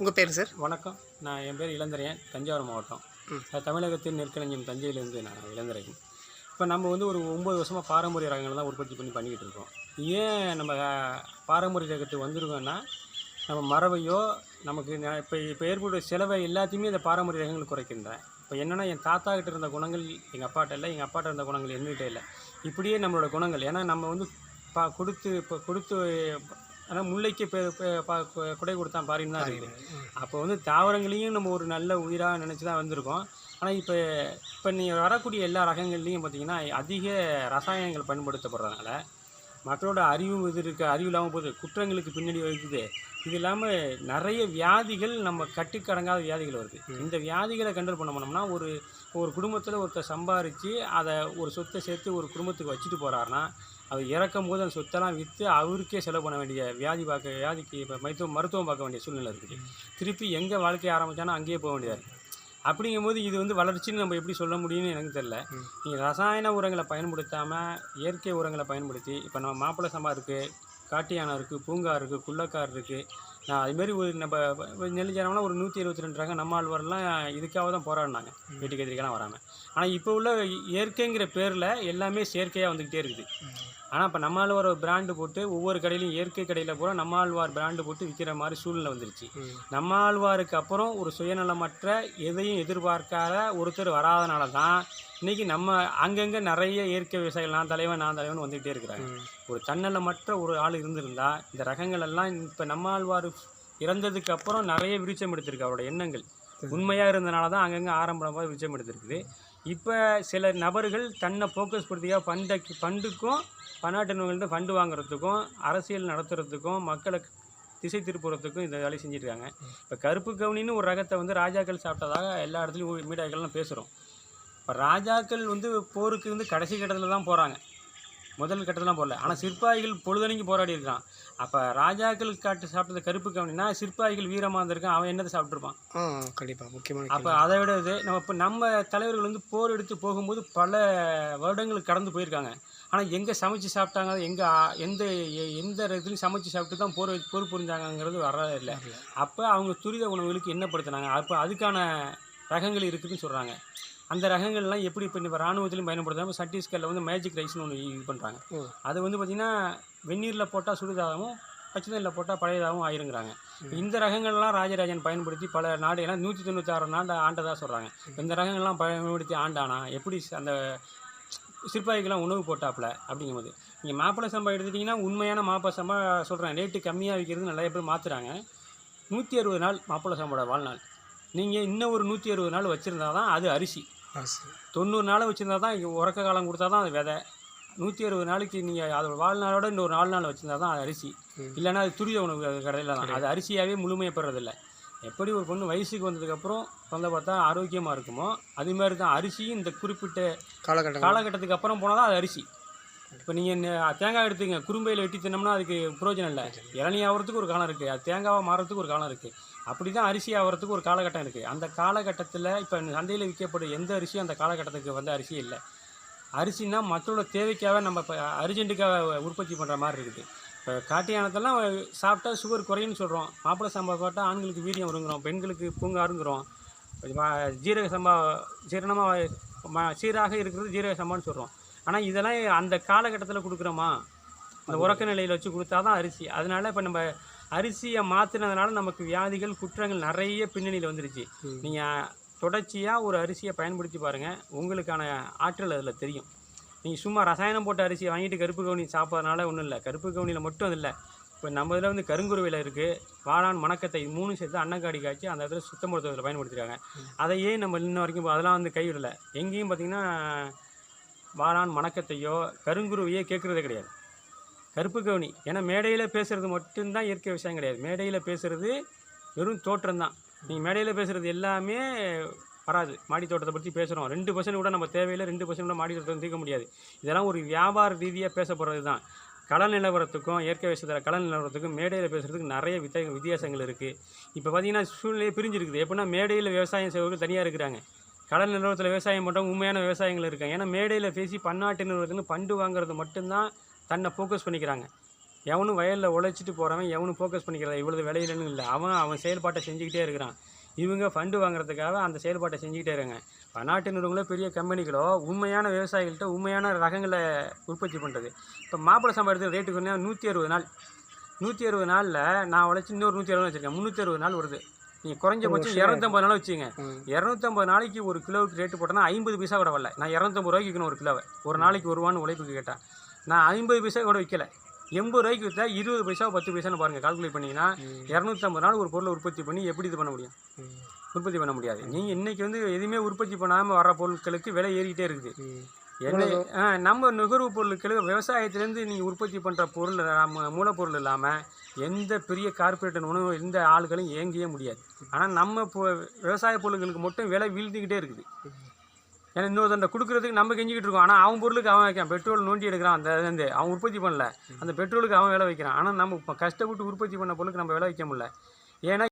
உங்கள் பேர் சார் வணக்கம். நான் என் பேர் இளந்தரையன் தஞ்சாவூர் மாவட்டம். தமிழகத்தின் நெற்களஞ்சியம் தஞ்சையிலேருந்து நான் இளந்தரையன். இப்போ நம்ம வந்து ஒரு ஒம்பது வருஷமாக பாரம்பரிய ரகங்களை தான் உற்பத்தி பண்ணி பண்ணிக்கிட்டு இருக்கோம். ஏன் நம்ம பாரம்பரிய ரகத்துக்கு வந்திருக்கோம்னா நம்ம மரபையோ நமக்கு இப்போ இப்போ ஏற்படுற செலவை எல்லாத்தையுமே இந்த பாரம்பரிய ரகங்கள் குறைக்கின்றேன். இப்போ என்னென்னா என் தாத்தா கிட்ட இருந்த குணங்கள் எங்கள் அப்பாட்ட இல்லை எங்கள் அப்பாட்ட இருந்த குணங்கள் என்கிட்ட இல்லை. இப்படியே நம்மளோட குணங்கள் ஏன்னா நம்ம வந்து பா கொடுத்து இப்போ கொடுத்து ஆனால் முல்லைக்கு குடை கொடுத்தான் பாரின்னு தான் இருக்குது அப்போ வந்து தாவரங்களையும் நம்ம ஒரு நல்ல உயிராக நினச்சி தான் வந்திருக்கோம். ஆனால் இப்போ இப்போ நீங்கள் வரக்கூடிய எல்லா ரகங்கள்லையும் பார்த்தீங்கன்னா அதிக ரசாயனங்கள் பயன்படுத்தப்படுறதுனால மக்களோட அறிவு இது இருக்க அறிவு இல்லாமல் போகுது குற்றங்களுக்கு பின்னாடி வகுக்குது. இது இல்லாமல் நிறைய வியாதிகள் நம்ம கட்டுக்கடங்காத வியாதிகள் வருது. இந்த வியாதிகளை கண்ட்ரோல் பண்ண பண்ணோம்னா ஒரு ஒரு குடும்பத்தில் ஒருத்தர் சம்பாரித்து அதை ஒரு சொத்தை சேர்த்து ஒரு குடும்பத்துக்கு வச்சுட்டு போகிறாருன்னா அவர் இறக்கும்போது அந்த சொத்தெல்லாம் விற்று அவருக்கே செலவு பண்ண வேண்டிய வியாதி பார்க்க வியாதிக்கு இப்போ மருத்துவம் மருத்துவம் பார்க்க வேண்டிய சூழ்நிலை இருக்குது. திருப்பி எங்கே வாழ்க்கையை ஆரம்பித்தானோ அங்கேயே போக வேண்டியதாக இருக்குது அப்படிங்கும்போது இது வந்து வளர்ச்சின்னு நம்ம எப்படி சொல்ல முடியும்னு எனக்கு தெரில நீங்கள் ரசாயன உரங்களை பயன்படுத்தாமல் இயற்கை உரங்களை பயன்படுத்தி இப்போ நம்ம மாப்பிள்ளை சம்பா இருக்குது காட்டியானை இருக்குது பூங்கா இருக்குது குள்ளக்கார் இருக்குது அதுமாரி ஒரு நம்ம நெல்லிஜனம்னா ஒரு நூற்றி இருபத்தி ரெண்டு ரகம் நம்ம ஆழ்வாரெலாம் இதுக்காக தான் போராடினாங்க. வீட்டுக்கு எதிரிக்கெல்லாம் வராமல் ஆனால் இப்போ உள்ள இயற்கைங்கிற பேரில் எல்லாமே செயற்கையாக வந்துக்கிட்டே இருக்குது. ஆனால் இப்போ நம்ம ஆழ்வார் ஒரு பிராண்டு போட்டு ஒவ்வொரு கடையிலையும் இயற்கை கடையில் பூரா நம்ம ஆழ்வார் பிராண்டு போட்டு விற்கிற மாதிரி சூழ்நிலை வந்துருச்சு. நம்ம ஆழ்வாருக்கு அப்புறம் ஒரு சுயநலமற்ற எதையும் எதிர்பார்க்காத ஒருத்தர் வராதனால தான் இன்னைக்கு நம்ம அங்கங்கே நிறைய இயற்கை விவசாயிகள் நான் தலைவன் நான் தலைவன் வந்துக்கிட்டே இருக்கிறாங்க. ஒரு தன்னலமற்ற ஒரு ஆள் இருந்திருந்தா இந்த ரகங்கள் எல்லாம் இப்போ நம்ம ஆழ்வார் இறந்ததுக்கு அப்புறம் நிறைய விருச்சம் எடுத்திருக்கு அவரோட எண்ணங்கள். உண்மையாக இருந்தனால தான் அங்கங்கே ஆரம்பமாக விருச்சம் எடுத்திருக்குது. இப்போ சில நபர்கள் தன்னை ஃபோக்கஸ் படுத்தியாக ஃபண்டை ஃபண்டுக்கும் பன்னாட்டு ஃபண்டு வாங்குறதுக்கும் அரசியல் நடத்துறதுக்கும் மக்களை திசை திருப்புறத்துக்கும் இந்த வேலையை செஞ்சுருக்காங்க. இப்போ கருப்பு கவுனின்னு ஒரு ரகத்தை வந்து ராஜாக்கள் சாப்பிட்டதாக எல்லா இடத்துலையும் மீடியாக்கள்லாம் பேசுகிறோம் இப்போ ராஜாக்கள் வந்து போருக்கு வந்து கடைசி கட்டத்தில் தான் போகிறாங்க முதல் கட்டத்தில் போடல. ஆனால் சிற்பாய்கள் பொழுதனைக்கு போராடி இருக்கான். அப்போ ராஜாக்கள் காட்டு சாப்பிட்டது கருப்பு கவுனினா சிற்பாய்கள் வீரமாக இருந்திருக்கான். அவன் என்னத்தை சாப்பிட்ருப்பான் ஆ கண்டிப்பாக முக்கியமான அப்போ அதை விட இது நம்ம இப்போ நம்ம தலைவர்கள் வந்து போர் எடுத்து போகும்போது பல வருடங்கள் கடந்து போயிருக்காங்க. ஆனால் எங்கே சமைச்சு சாப்பிட்டாங்க எங்கே எந்த எந்த இடத்துலையும் சமைச்சு சாப்பிட்டு தான் போர் போர் புரிஞ்சாங்கங்கிறது வரவே இல்லை. அப்போ அவங்க துரித உணவுகளுக்கு என்ன படுத்துனாங்க? அப்போ அதுக்கான ரகங்கள் இருக்குதுன்னு சொல்கிறாங்க அந்த ரகங்கள்லாம் எப்படி இப்போ இப்போ ராணுவத்திலையும் பயன்படுத்தாமல் சட்டீஸ்கரில் வந்து மேஜிக் ரைஸ்னு ஒன்று இது பண்ணுறாங்க. அது வந்து பார்த்திங்கன்னா வெந்நீரில் போட்டால் சுடுதாகவும் பச்சை தண்ணியில் போட்டால் பழையதாகவும் ஆயிருங்கிறாங்க. இந்த ரகங்கள்லாம் ராஜராஜன் பயன்படுத்தி பல நாடு ஏன்னா நூற்றி தொண்ணூத்தாறு நாடு ஆண்டதாக சொல்கிறாங்க இந்த ரகங்கள்லாம் பயன்படுத்தி ஆண்டானா எப்படி அந்த சிற்பாய்க்கெல்லாம் உணவு போட்டாப்புல அப்படிங்கும்போது. நீங்கள் மாப்பிள்ளை சம்பா எடுத்துட்டிங்கன்னா உண்மையான மாப்பிள்ளை சம்பா சொல்கிறேன் ரேட்டு கம்மியாக விற்கிறது நிறைய பேர் மாற்றுறாங்க நூற்றி அறுபது நாள் மாப்பிள்ளை சம்போட வாழ்நாள். நீங்கள் இன்னும் ஒரு நூற்றி அறுபது நாள் வச்சுருந்தா தான் அது அரிசி. தொண்ணூறு நாள் வச்சுருந்தா தான் இங்க உறக்க காலம் கொடுத்தா தான் அது விதை. நூற்றி அறுபது நாளைக்கு நீங்கள் அதோட வாழ்நாளோட இன்னொரு நாலு நாள் வச்சுருந்தா தான் அது அரிசி. இல்லைன்னா அது துரித உணவு கடையில் தான். அது அரிசியாகவே முழுமையாக பெறதில்ல எப்படி ஒரு பொண்ணு வயசுக்கு வந்ததுக்கப்புறம் சொந்த பார்த்தா ஆரோக்கியமாக இருக்குமோ அது மாதிரி தான் அரிசியும் இந்த குறிப்பிட்ட காலகட்டம் காலகட்டத்துக்கு அப்புறம் போனால் தான் அது அரிசி. இப்போ நீங்கள் தேங்காய் எடுத்துங்க குறும்பையில் வெட்டி தின்னோம்னா அதுக்கு பிரயோஜனம் இல்லை. இளநீ ஆகிறதுக்கு ஒரு காலம் இருக்குது அது தேங்காவை மாறுறதுக்கு ஒரு காலம் இருக்குது அப்படி தான் அரிசி ஆகிறதுக்கு ஒரு காலகட்டம் இருக்குது அந்த காலகட்டத்தில் இப்போ சந்தையில் விற்கப்படும் எந்த அரிசியும் அந்த காலகட்டத்துக்கு வந்து அரிசி இல்லை. அரிசினா மக்களோட தேவைக்காக நம்ம இப்போ அர்ஜென்ட்டுக்காக உற்பத்தி பண்ணுற மாதிரி இருக்குது. இப்போ காட்டு யானத்தெல்லாம் சாப்பிட்டா சுகர் குறையும்னு சொல்கிறோம் மாப்பிள்ளை சம்பா போட்டால் ஆண்களுக்கு வீரியம் வருங்கிறோம் பெண்களுக்கு பூங்காருங்கிறோம் ஜீரக சம்பா ஜீரணமாக சீராக இருக்கிறது ஜீரக சம்பான்னு சொல்கிறோம் ஆனால் இதெல்லாம் அந்த காலகட்டத்தில் கொடுக்குறோமா? அந்த உறக்க நிலையில் வச்சு கொடுத்தா தான் அரிசி. அதனால இப்போ நம்ம அரிசியை மாற்றினதுனால நமக்கு வியாதிகள் குற்றங்கள் நிறைய பின்னணியில் வந்துருச்சு. நீங்கள் தொடர்ச்சியாக ஒரு அரிசியை பயன்படுத்தி பாருங்கள் உங்களுக்கான ஆற்றல் அதில் தெரியும். நீங்கள் சும்மா ரசாயனம் போட்ட அரிசியை வாங்கிட்டு கருப்பு கவுனி சாப்பிட்றதுனால ஒன்றும் இல்லை. கருப்பு கவுனியில் மட்டும் அது இல்லை. இப்போ நம்ம இதில் வந்து கருங்குருவியில் இருக்குது வாழான் மணக்கத்தை இது மூணு சேர்த்து அன்னக்காடி காய்ச்சி அந்த இடத்துல சுத்தப்படுத்துறதுல பயன்படுத்திருக்காங்க. அதையே நம்ம இன்ன வரைக்கும் அதெல்லாம் வந்து கைவிடலை. எங்கேயும் பார்த்திங்கன்னா வாழான் மணக்கத்தையோ கருங்குருவியோ கேட்குறதே கிடையாது. கருப்பு கவுனி. ஏன்னா மேடையில் பேசுகிறது மட்டும்தான் இயற்கை விஷயம் கிடையாது. மேடையில் பேசுகிறது வெறும் தோற்றம் தான் நீங்கள் மேடையில் பேசுகிறது எல்லாமே வராது மாடி தோட்டத்தை பற்றி பேசுகிறோம் ரெண்டு பர்சன்ட் கூட நம்ம தேவையில்லை ரெண்டு பர்சன்ட் கூட மாடி தோட்டத்தை தீர்க்க முடியாது. இதெல்லாம் ஒரு வியாபார ரீதியாக பேச போகிறது தான் கள நிலவரத்துக்கும் இயற்கை விஷயத்தில் கள நிலவரத்துக்கும் மேடையில் பேசுகிறதுக்கு நிறைய வித்த வித்தியாசங்கள் இருக்குது இப்போ பார்த்தீங்கன்னா சூழ்நிலையை பிரிஞ்சிருக்குது. எப்படின்னா மேடையில் விவசாயம் செய்வர்கள் தனியாக இருக்கிறாங்க. கடல் நிறுவனத்தில் விவசாயம் பண்ணுறவங்க உண்மையான விவசாயிகள் இருக்காங்க. ஏன்னா மேடையில் பேசி பன்னாட்டு நிறுவனத்துக்கு பண்டு வாங்குறது மட்டும்தான் தன்னை ஃபோக்கஸ் பண்ணிக்கிறாங்க. எவனும் வயலில் உழைச்சிட்டு போகிறவன் எவனும் ஃபோக்கஸ் பண்ணிக்கிறதா இவ்வளவு விலையிலன்னு இல்லை. அவன் அவன் செயல்பாட்டை செஞ்சுக்கிட்டே இருக்கிறான். இவங்க ஃபண்டு வாங்குறதுக்காக அந்த செயல்பாட்டை செஞ்சுக்கிட்டே இருங்க பன்னாட்டு நிறுவனங்களோ பெரிய கம்பெனிகளோ உண்மையான விவசாயிகள்கிட்ட உண்மையான ரகங்களை உற்பத்தி பண்ணுறது இப்போ மாப்பிளை சம்பாதிக்கிற எடுத்து ரேட்டு கொஞ்சம் நூற்றி அறுபது நாள். நூற்றி அறுபது நாளில் நான் உழைச்சி இன்னொரு நூற்றி அறுபது வச்சுருக்கேன். முந்நூற்றி அறுபது நாள் வருது. நீங்கள் குறைஞ்சபட்சம் இரநூத்தம்பது நாள் வச்சுங்க. இரநூத்தம்பது நாளைக்கு ஒரு கிலோவுக்கு ரேட்டு போட்டோன்னா ஐம்பது பைசா கூட வரல. நான் இரநூத்தம்பது ரூபாய்க்கு விற்கணும் ஒரு கிலோவை. ஒரு நாளைக்கு ஒரு ரூபான்னு உழைப்புக்கு கேட்டேன். நான் ஐம்பது பைசா கூட விற்கல எண்பது ரூபாய்க்கு விற்றா இருபது பைசா பத்து பைசான்னு பாருங்கள் கால்குலேட் பண்ணிங்கன்னா. இரநூத்தம்பது நாள் ஒரு பொருளை உற்பத்தி பண்ணி எப்படி இது பண்ண முடியும். உற்பத்தி பண்ண முடியாது. நீங்கள் இன்றைக்கி வந்து எதுவுமே உற்பத்தி பண்ணாமல் வர பொருட்களுக்கு விலை ஏறிக்கிட்டே இருக்குது. ஆ, நம்ம நுகர்வு பொருட்கள் விவசாயத்துலேருந்து நீங்கள் உற்பத்தி பண்ணுற பொருள் நம்ம மூலப்பொருள் இல்லாமல் எந்த பெரிய கார்ப்பரேட் உணவு எந்த ஆளுகளும் இயங்கவே முடியாது. ஆனால் நம்ம இப்போ விவசாய பொருட்களுக்கு மட்டும் விலை வீழ்ந்துக்கிட்டே இருக்குது. ஏன்னா இன்னொருத்தண்ட கொடுக்குறதுக்கு நம்ம கெஞ்சிக்கிட்டு இருக்கோம். ஆனால் அவன் பொருளுக்கு அவன் வைக்கான் பெட்ரோல் நோண்டி எடுக்கிறான். அந்த இதுலேருந்து அவன் உற்பத்தி பண்ணல. அந்த பெட்ரோலுக்கு அவன் விலை வைக்கிறான். ஆனால் நம்ம கஷ்டப்பட்டு உற்பத்தி பண்ண பொருளுக்கு நம்ம விலை வைக்க முடியல. ஏன்னா